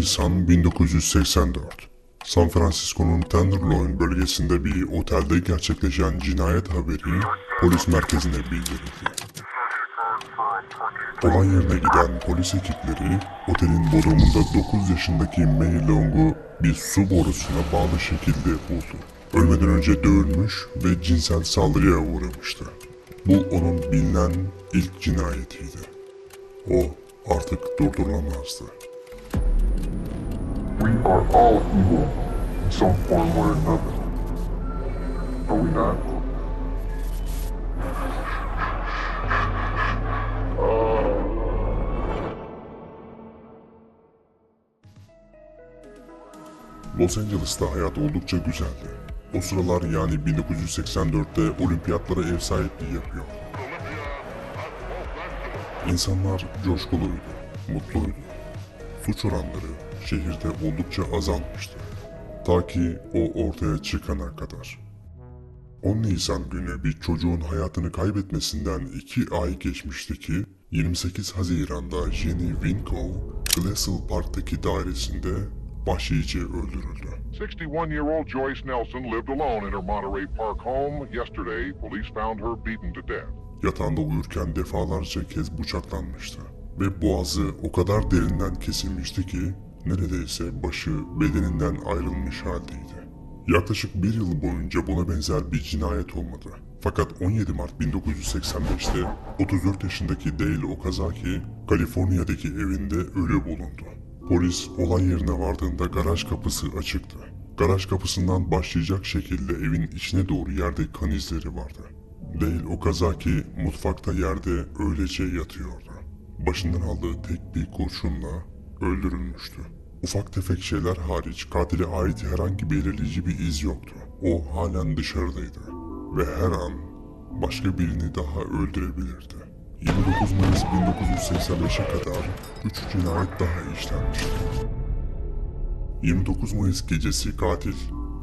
Nisan 1984. San Francisco'nun Tenderloin bölgesinde bir otelde gerçekleşen cinayet haberi polis merkezine bildirildi. Olay yerine giden polis ekipleri otelin bodrumunda 9 yaşındaki May Long'u bir su borusuna bağlı şekilde buldu. Ölmeden önce dövülmüş ve cinsel saldırıya uğramıştı. Bu onun bilinen ilk cinayetiydi. O artık durdurulamazdı. We are all evil in some form or another. Are we not? Los Angeles'ta hayat oldukça güzeldi. O sıralar yani 1984'te olimpiyatlara ev sahipliği yapıyor. İnsanlar coşkuluydu, mutluydu. Suç oranları şehirde oldukça azalmıştı. Ta ki o ortaya çıkana kadar. 10 Nisan günü bir çocuğun hayatını kaybetmesinden 2 ay geçmişti ki 28 Haziran'da Jenny Winkow, Glassell Park'taki dairesinde vahşice öldürüldü. 61-year-old Joyce Nelson lived alone in her Monterey Park home. Yesterday, police found her beaten to death. Yatağında uyurken defalarca kez bıçaklanmıştı. Ve boğazı o kadar derinden kesilmişti ki neredeyse başı bedeninden ayrılmış haldeydi. Yaklaşık bir yıl boyunca buna benzer bir cinayet olmadı. Fakat 17 Mart 1985'te 34 yaşındaki Dale Okazaki, Kaliforniya'daki evinde ölü bulundu. Polis olay yerine vardığında garaj kapısı açıktı. Garaj kapısından başlayacak şekilde evin içine doğru yerde kan izleri vardı. Dale Okazaki mutfakta yerde öylece yatıyordu. Başından aldığı tek bir kurşunla öldürülmüştü. Ufak tefek şeyler hariç katile ait herhangi belirleyici bir iz yoktu. O halen dışarıdaydı ve her an başka birini daha öldürebilirdi. 29 Mayıs 1985'e kadar 3 cinayet daha işlenmişti. 29 Mayıs gecesi katil,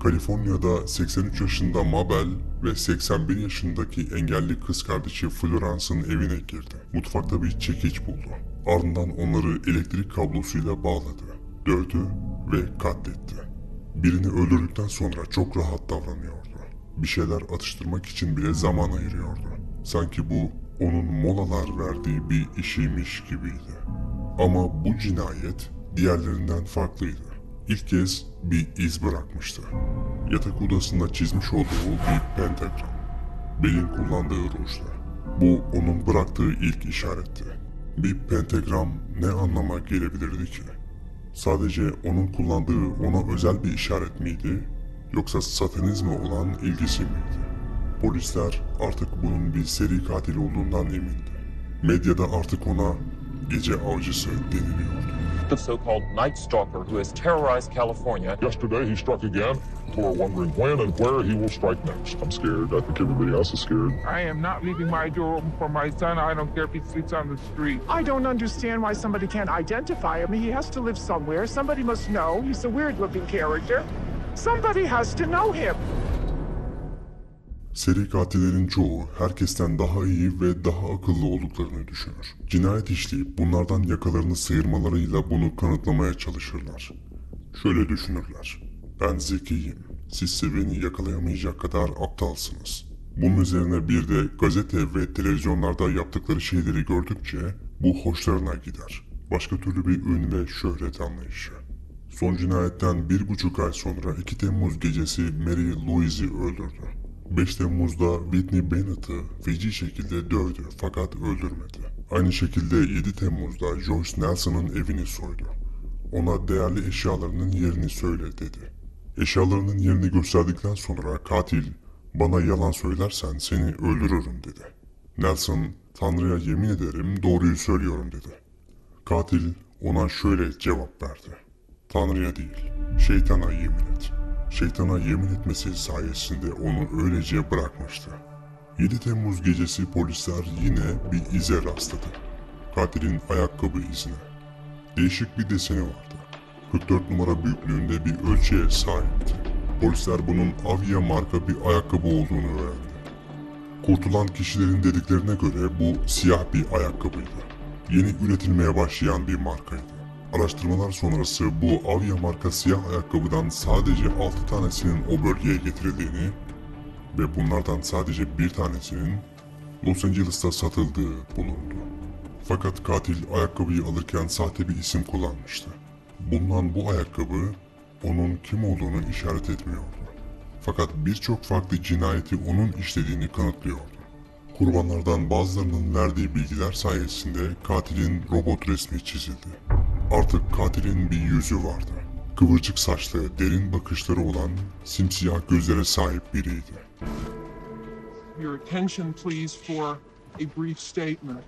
Kaliforniya'da 83 yaşında Mabel ve 81 yaşındaki engelli kız kardeşi Florence'ın evine girdi. Mutfakta bir çekiç buldu. Ardından onları elektrik kablosuyla bağladı, dövdü ve katletti. Birini öldürdükten sonra çok rahat davranıyordu. Bir şeyler atıştırmak için bile zaman ayırıyordu. Sanki bu onun molalar verdiği bir işiymiş gibiydi. Ama bu cinayet diğerlerinden farklıydı. İlk kez bir iz bırakmıştı. Yatak odasında çizmiş olduğu bir pentagram. Belin kullandığı rujla. Bu onun bıraktığı ilk işaretti. Bir pentagram ne anlama gelebilirdi ki? Sadece onun kullandığı ona özel bir işaret miydi? Yoksa satanizme olan ilgisi miydi? Polisler artık bunun bir seri katil olduğundan emindi. Medyada artık ona gece avcısı deniliyordu. The so-called Night Stalker who has terrorized California. Yesterday, he struck again. We're wondering when and where he will strike next. I'm scared. I think everybody else is scared. I am not leaving my door open for my son. I don't care if he sleeps on the street. I don't understand why somebody can't identify him. He has to live somewhere. Somebody must know. He's a weird looking character. Somebody has to know him. Seri katillerin çoğu herkesten daha iyi ve daha akıllı olduklarını düşünür. Cinayet işleyip bunlardan yakalarını sıyırmalarıyla bunu kanıtlamaya çalışırlar. Şöyle düşünürler. Ben zekiyim. Sizse beni yakalayamayacak kadar aptalsınız. Bunun üzerine bir de gazete ve televizyonlarda yaptıkları şeyleri gördükçe bu hoşlarına gider. Başka türlü bir ün ve şöhret anlayışı. Son cinayetten bir buçuk ay sonra 2 Temmuz gecesi Mary Louise'i öldürdü. 5 Temmuz'da Whitney Bennett'ı feci şekilde dövdü fakat öldürmedi. Aynı şekilde 7 Temmuz'da Joyce Nelson'ın evini soydu. Ona değerli eşyalarının yerini söyle dedi. Eşyalarının yerini gösterdikten sonra katil bana yalan söylersen seni öldürürüm dedi. Nelson Tanrı'ya yemin ederim doğruyu söylüyorum dedi. Katil ona şöyle cevap verdi. Tanrı'ya değil, şeytana yemin et. Şeytana yemin etmesi sayesinde onu öylece bırakmıştı. 7 Temmuz gecesi polisler yine bir ize rastladı. Katilin ayakkabı izine. Değişik bir deseni vardı. 44 numara büyüklüğünde bir ölçüye sahipti. Polisler bunun Avia marka bir ayakkabı olduğunu öğrendi. Kurtulan kişilerin dediklerine göre bu siyah bir ayakkabıydı. Yeni üretilmeye başlayan bir markaydı. Araştırmalar sonrası bu Avia marka siyah ayakkabıdan sadece 6 tanesinin o bölgeye getirildiğini ve bunlardan sadece bir tanesinin Los Angeles'ta satıldığı bulundu. Fakat katil ayakkabıyı alırken sahte bir isim kullanmıştı. Bulunan bu ayakkabı onun kim olduğunu işaret etmiyordu. Fakat birçok farklı cinayeti onun işlediğini kanıtlıyordu. Kurbanlardan bazılarının verdiği bilgiler sayesinde katilin robot resmi çizildi. Artık katilin bir yüzü vardı. Kıvırcık saçlı, derin bakışları olan, simsiyah gözlere sahip biriydi. Your attention, please, for a brief statement.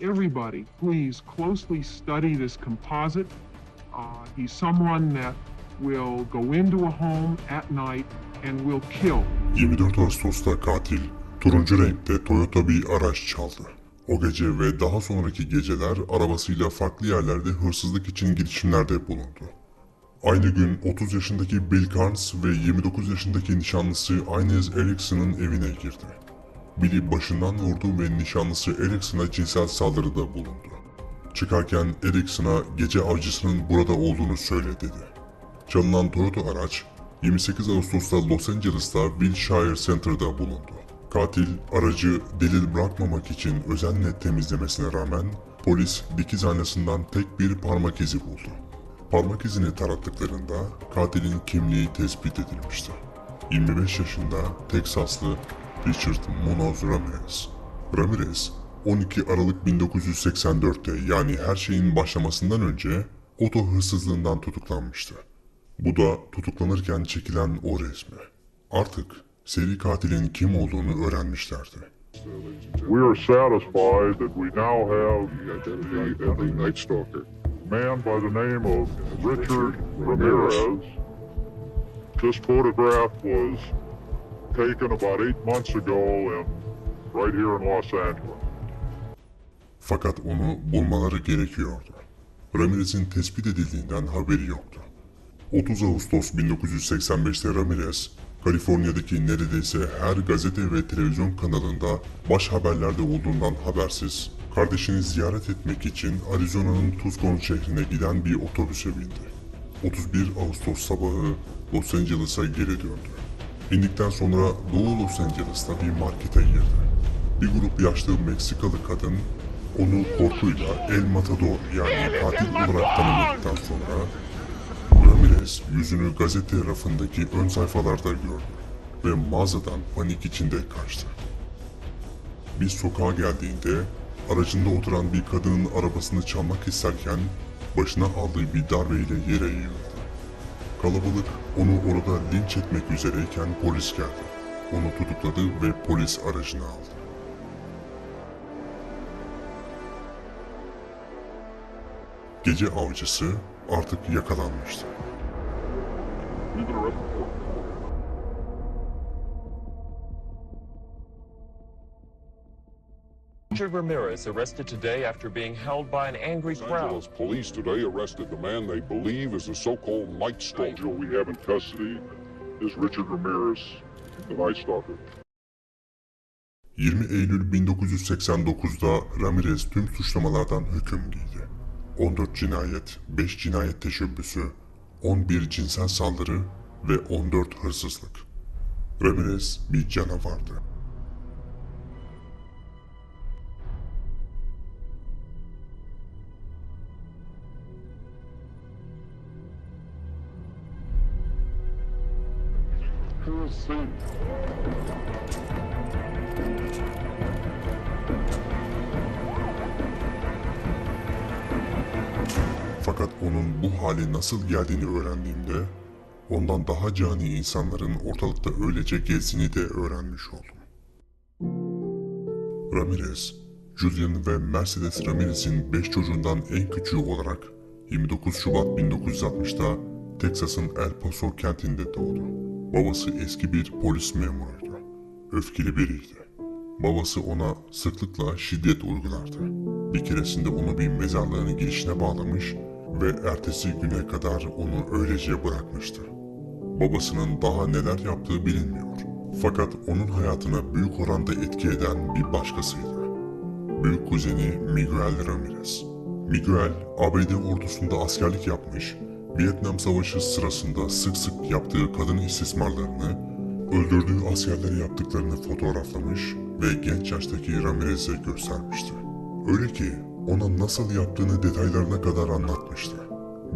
Everybody, please closely study this composite. Uh, he's someone that will go into a home at night and will kill. 24 Ağustos'ta katil turuncu renkte Toyota bir araç çaldı. O gece ve daha sonraki geceler arabasıyla farklı yerlerde hırsızlık için girişimlerde bulundu. Aynı gün 30 yaşındaki Bill Carnes ve 29 yaşındaki nişanlısı Inez Erickson'ın evine girdi. Bill'i başından vurdu ve nişanlısı Erickson'a cinsel saldırıda bulundu. Çıkarken Erickson'a gece avcısının burada olduğunu söyle dedi. Çalınan Toyota araç 28 Ağustos'ta Los Angeles'ta Wilshire Center'da bulundu. Katil aracı delil bırakmamak için özenle temizlemesine rağmen polis dikiz aynasından tek bir parmak izi buldu. Parmak izini tarattıklarında katilin kimliği tespit edilmişti. 25 yaşında Teksaslı Richard Munoz Ramirez. Ramirez 12 Aralık 1984'te yani her şeyin başlamasından önce oto hırsızlığından tutuklanmıştı. Bu da tutuklanırken çekilen o resmi. Artık seri katilin kim olduğunu öğrenmişlerdi. We are satisfied that we now have the, Night Stalker. Man by the name of Richard Ramirez. This photograph was taken about eight months ago and right here in Los Angeles. Fakat onu bulmaları gerekiyordu. Ramirez'in tespit edildiğinden haberi yoktu. 30 Ağustos 1985'te Ramirez, Kaliforniya'daki neredeyse her gazete ve televizyon kanalında baş haberlerde olduğundan habersiz, kardeşini ziyaret etmek için Arizona'nın Tucson şehrine giden bir otobüse bindi. 31 Ağustos sabahı Los Angeles'a geri döndü. İndikten sonra Doğu Los Angeles'ta bir markete girdi. Bir grup yaşlı Meksikalı kadın onu korkuyla El Matador yani katil olarak tanımladıktan sonra Ramirez yüzünü gazete rafındaki ön sayfalarda gördü ve mağazadan panik içinde kaçtı. Bir sokağa geldiğinde aracında oturan bir kadının arabasını çalmak isterken başına aldığı bir darbeyle yere yığıldı. Kalabalık onu orada linç etmek üzereyken polis geldi. Onu tutukladı ve polis aracına aldı. Gece avcısı artık yakalanmıştı. You've been arrested Richard Ramirez arrested today after being held by an angry Los crowd. Angeles police today arrested the man they believe is the so-called Night Stalker. We have in custody is Richard Ramirez, the Night Stalker. 20 Eylül 1989'da Ramirez tüm suçlamalardan hüküm giydi. 14 cinayet, 5 cinayet teşebbüsü, 11 cinsel saldırı ve 14 hırsızlık. Ramirez bir canavardı. Onun bu hale nasıl geldiğini öğrendiğimde ondan daha cani insanların ortalıkta öylece gezdiğini de öğrenmiş oldum. Ramirez, Julian ve Mercedes Ramirez'in 5 çocuğundan en küçüğü olarak 29 Şubat 1960'da Teksas'ın El Paso kentinde doğdu. Babası eski bir polis memuruydu. Öfkeli biriydi. Babası ona sıklıkla şiddet uygulardı. Bir keresinde onu bir mezarlığın girişine bağlamış ve ertesi güne kadar onu öylece bırakmıştı. Babasının daha neler yaptığı bilinmiyor. Fakat onun hayatına büyük oranda etki eden bir başkasıydı. Büyük kuzeni Miguel Ramirez. Miguel, ABD ordusunda askerlik yapmış, Vietnam Savaşı sırasında sık sık yaptığı kadın istismarlarını, öldürdüğü askerlere yaptıklarını fotoğraflamış ve genç yaştaki Ramirez'e göstermişti. Öyle ki ona nasıl yaptığını detaylarına kadar anlatmıştı.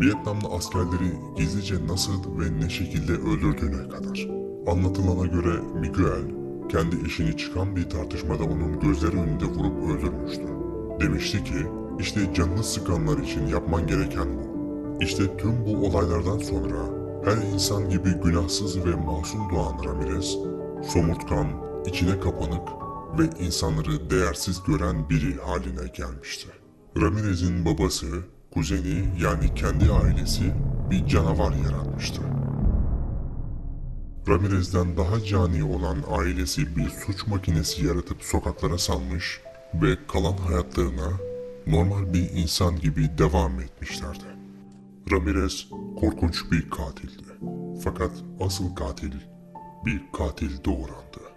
Vietnamlı askerleri gizlice nasıl ve ne şekilde öldürdüğüne kadar. Anlatılana göre Miguel, kendi eşini çıkan bir tartışmada onun gözleri önünde vurup öldürmüştü. Demişti ki, işte canını sıkanlar için yapman gereken bu. İşte tüm bu olaylardan sonra her insan gibi günahsız ve masum doğan Ramirez, somurtkan, içine kapanık ve insanları değersiz gören biri haline gelmişti. Ramirez'in babası, kuzeni yani kendi ailesi bir canavar yaratmıştı. Ramirez'den daha cani olan ailesi bir suç makinesi yaratıp sokaklara salmış ve kalan hayatlarına normal bir insan gibi devam etmişlerdi. Ramirez korkunç bir katildi. Fakat asıl katil bir katil doğurandı.